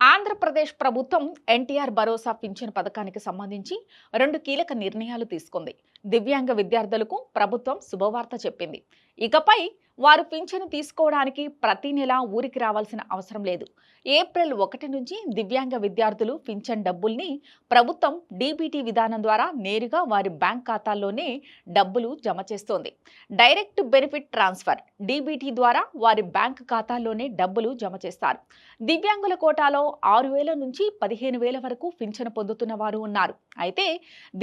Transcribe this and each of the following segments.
ఆంధ్రప్రదేశ్ ప్రభుత్వం ఎన్టీఆర్ భరోసా పింఛన్ పథకానికి సంబంధించి రెండు కీలక నిర్ణయాలు తీసుకుంది. దివ్యాంగ విద్యార్థులకు ప్రభుత్వం శుభవార్త చెప్పింది. ఇకపై వారు పింఛను తీసుకోవడానికి ప్రతి నెల ఊరికి రావాల్సిన అవసరం లేదు. ఏప్రిల్ ఒకటి నుంచి దివ్యాంగ విద్యార్థులు పింఛన్ డబ్బుల్ని ప్రభుత్వం డీబీటీ విధానం ద్వారా నేరుగా వారి బ్యాంక్ ఖాతాల్లోనే డబ్బులు జమ చేస్తోంది. డైరెక్ట్ బెనిఫిట్ ట్రాన్స్ఫర్ డీబీటీ ద్వారా వారి బ్యాంక్ ఖాతాల్లోనే డబ్బులు జమ చేస్తారు. దివ్యాంగుల కోటాలో ఆరు వేల నుంచి పదిహేను వేల వరకు పింఛను పొందుతున్న వారు ఉన్నారు. అయితే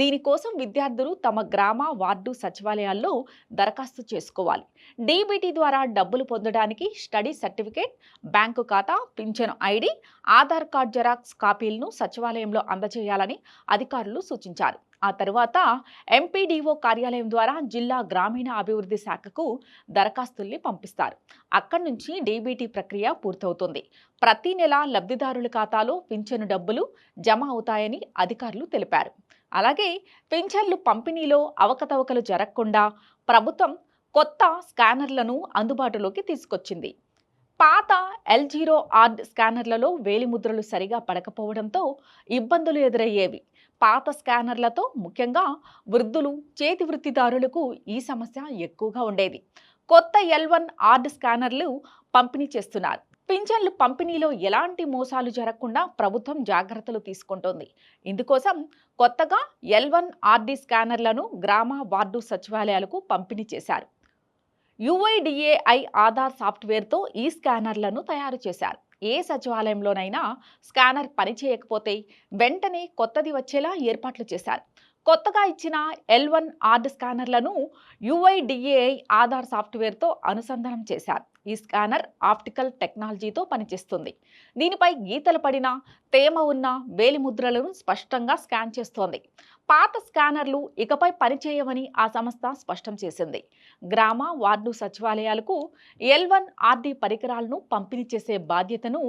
దీనికోసం విద్యార్థులు తమ గ్రామ వార్డు సచివాలయాల్లో దరఖాస్తు చేసుకోవాలి. డీబీటీ ద్వారా డబ్బులు పొందడానికి స్టడీ సర్టిఫికేట్ బ్యాంకు ఖాతా పింఛను ఐడి ఆధార్ కార్డ్ జెరాక్స్ కాపీలను సచివాలయంలో అందజేయాలని అధికారులు సూచించారు. ఆ తరువాత ఎంపీడీఓ కార్యాలయం ద్వారా జిల్లా గ్రామీణ అభివృద్ధి శాఖకు దరఖాస్తుల్ని పంపిస్తారు. అక్కడి నుంచి డీబీటీ ప్రక్రియ పూర్తవుతుంది. ప్రతి నెల లబ్ధిదారుల ఖాతాలో పింఛను డబ్బులు జమ అవుతాయని అధికారులు తెలిపారు. అలాగే పింఛన్లు పంపిణీలో అవకతవకలు జరగకుండా ప్రభుత్వం కొత్త స్కానర్లను అందుబాటులోకి తీసుకొచ్చింది. పాత ఎల్ జీరో ఆర్డ్ స్కానర్లలో వేలిముద్రలు సరిగా పడకపోవడంతో ఇబ్బందులు ఎదురయ్యేవి. పాత స్కానర్లతో ముఖ్యంగా వృద్ధులు చేతి వృత్తిదారులకు ఈ సమస్య ఎక్కువగా ఉండేది. కొత్త ఎల్ వన్ ఆర్డ్ స్కానర్లు పంపిణీ చేస్తున్నారు. పింఛన్లు పంపిణీలో ఎలాంటి మోసాలు జరగకుండా ప్రభుత్వం జాగ్రత్తలు తీసుకుంటోంది. ఇందుకోసం కొత్తగా ఎల్ వన్ ఆర్డీ స్కానర్లను గ్రామ వార్డు సచివాలయాలకు పంపిణీ చేశారు. యుఐడిఏఐ ఆధార్ సాఫ్ట్వేర్తో ఈ స్కానర్లను తయారు చేశారు. ఏ సచివాలయంలోనైనా స్కానర్ పనిచేయకపోతే వెంటనే కొత్తది వచ్చేలా ఏర్పాట్లు చేశారు. కొత్తగా ఇచ్చిన ఎల్ వన్ ఆర్డ్ స్కానర్లను యుఐడిఏఐ ఆధార్ సాఫ్ట్వేర్తో అనుసంధానం చేశారు. ఈ స్కానర్ ఆప్టికల్ టెక్నాలజీతో పనిచేస్తుంది. దీనిపై గీతలు పడిన తేమ ఉన్న వేలిముద్రలను స్పష్టంగా స్కాన్ చేస్తోంది. పాత స్కానర్లు ఇకపై పనిచేయవని ఆ సంస్థ స్పష్టం చేసింది. గ్రామ వార్డు సచివాలయాలకు ఎల్ వన్ ఆర్డి పరికరాలను పంపిణీ చేసే బాధ్యతను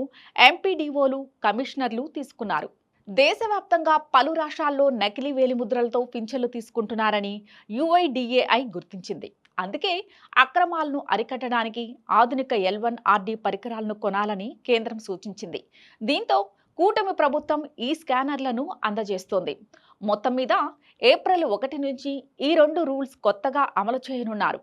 ఎంపీడీఓలు కమిషనర్లు తీసుకున్నారు. దేశవ్యాప్తంగా పలు రాష్ట్రాల్లో నకిలీ వేలిముద్రలతో పింఛన్లు తీసుకుంటున్నారని యుఐడిఏఐ గుర్తించింది. అందుకే అక్రమాలను అరికట్టడానికి ఆధునిక ఎల్వన్ ఆర్డీ పరికరాలను కొనాలని కేంద్రం సూచించింది. దీంతో కూటమి ప్రభుత్వం ఈ స్కానర్లను అందజేస్తోంది. మొత్తం మీద ఏప్రిల్ ఒకటి నుంచి ఈ రెండు రూల్స్ కొత్తగా అమలు చేయనున్నారు.